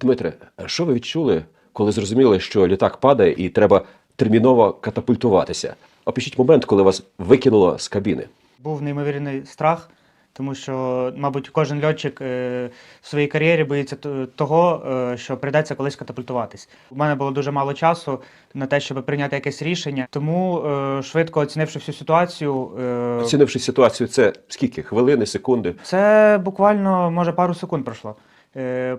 Дмитре, що ви відчули, коли зрозуміли, що літак падає і треба терміново катапультуватися? Опишіть момент, коли вас викинуло з кабіни. Був неймовірний страх, тому що, мабуть, кожен льотчик е, в своїй кар'єрі боїться того, е, що прийдеться колись катапультуватись. У мене було дуже мало часу на те, щоб прийняти якесь рішення. Тому, е, швидко оцінивши всю ситуацію, Оцінивши ситуацію, це скільки? Хвилини, секунди? це буквально може пару секунд пройшло. Е,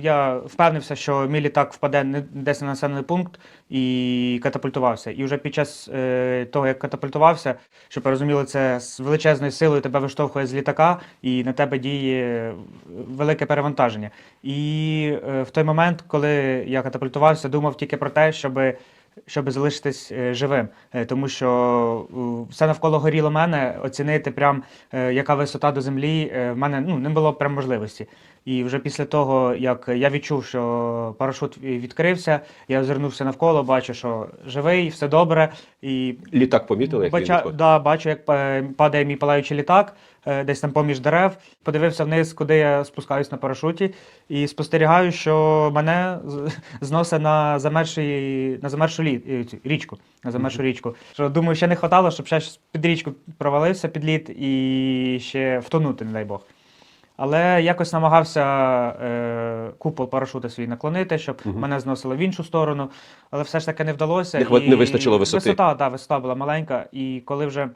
Я впевнився, що мій літак впаде десь на населений пункт і катапультувався. І вже під час е, того, як катапультувався, щоб розуміли, це з величезною силою тебе виштовхує з літака, і на тебе діє велике перевантаження. І е, в той момент, коли я катапультувався, думав тільки про те, щоби щоб залишитись е, живим, Е, тому що все навколо горіло мене, оцінити прям е, яка висота до землі, в мене ну, не було прям можливості. І вже після того, як я відчув, що парашут відкрився, я озирнувся навколо, бачу, що живий, все добре. І Літак помітили, як бача, відходить? да, бачу, як падає мій палаючий літак, десь там поміж дерев. Подивився вниз, куди я спускаюсь на парашуті, і спостерігаю, що мене зносить на замерший, на замершу лі, е, річку. На замершу річку. Що думаю, ще не хватало, щоб ще щось під річку провалився під лід і ще втонути, не дай Бог. Але якось намагався е, купол парашута свій наклонити, щоб Мгм. мене зносило в іншу сторону, але все ж таки не вдалося. Не хват- не вистачило висоти. Висота, да, висота була маленька, і коли вже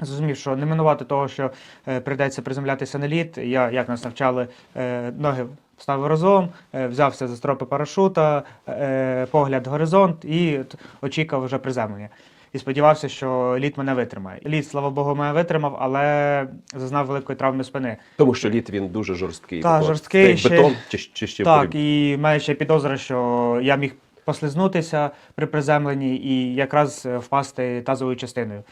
зрозумів, що не минувати того, що е, прийдеться приземлятися на лід, я, як нас навчали, е, ноги вставив разом, е, взявся за стропи парашута, е, погляд в горизонт і очікував вже приземлення. І сподівався, що лід мене витримає. Лід, слава Богу, мене витримав, але зазнав великої травми спини. Тому що лід він дуже жорсткий. Та, От, жорсткий ще- бетон чи, чи ще Так, подібне? і мене ще підозра, що я міг послизнутися при приземленні і якраз е, впасти тазовою частиною.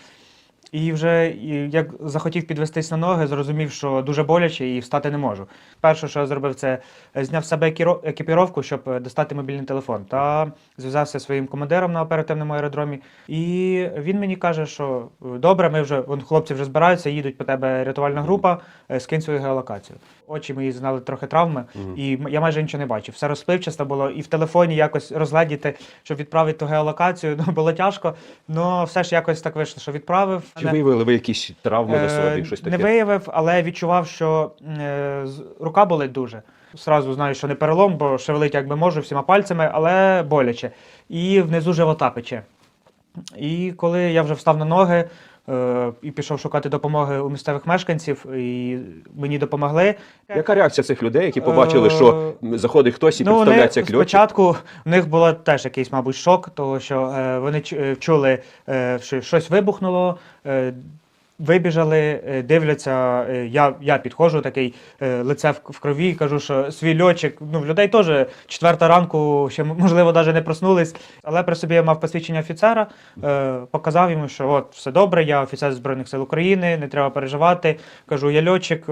І вже як захотів підвестись на ноги, зрозумів, що дуже боляче і встати не можу. Перше, що я зробив, це зняв з себе екіпіровку, щоб е, достати мобільний телефон, та зв'язався зі своїм командиром на оперативному аеродромі. І він мені каже, що е, добре, ми вже вон, хлопці вже збираються, їдуть по тебе рятувальна група, е, скинь свою геолокацію. Очі мої знали трохи травми, і я майже нічого не бачив. Все розпливчасто було, і в телефоні якось розгледіти, щоб відправити ту геолокацію. Ну було тяжко. але все ж якось так вийшло, що відправив. Чи виявили ви якісь травми на собі, Щось таке? Не виявив, але відчував, що е, рука болить дуже. Сразу знаю, що не перелом, бо шевелить як би можу всіма пальцями, але боляче. І внизу живота пече. І коли я вже встав на ноги е, і пішов шукати допомоги у місцевих мешканців, і мені допомогли. Яка реакція цих людей, які побачили, Е, що заходить хтось і Ну, представляється як льотчик? спочатку в них було теж якийсь, мабуть, шок, тому що е, вони е, чули, е, що щось вибухнуло. Вибіжали, е, дивляться. е, Я, я підходжу такий е, лице в, крові, кажу, що свій льотчик. Ну, в людей теж четверта ранку, ще можливо, навіть не проснулись. Але при собі я мав посвідчення офіцера, показав йому, що от все добре, я офіцер Збройних сил України, не треба переживати. Кажу, я льотчик,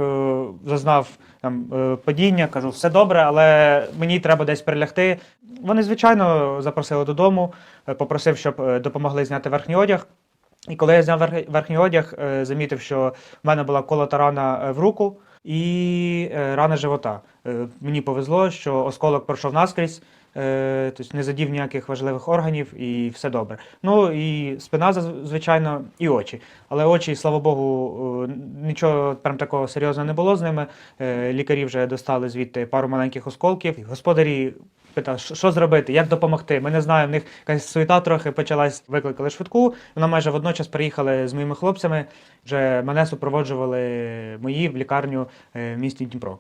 зазнав там падіння, кажу, все добре, але мені треба десь перелягти. Вони, звичайно, запросили додому, попросив, щоб допомогли зняти верхній одяг. І коли я зняв верх- верхній одяг, е, замітив, що в мене була колота рана е, в руку і е, рана живота. Мені повезло, що осколок пройшов наскрізь, тобто не задів ніяких важливих органів і все добре. Ну і спина, звичайно, і очі. Але очі, слава Богу, нічого прям такого серйозного не було з ними. Лікарі вже достали звідти пару маленьких осколків. Господарі питали, що зробити, як допомогти. Ми не знаємо, в них якась суета трохи почалась. Викликали швидку. Вона майже водночас приїхали з моїми хлопцями. Вже мене супроводжували мої в лікарню е, в місті Дніпро.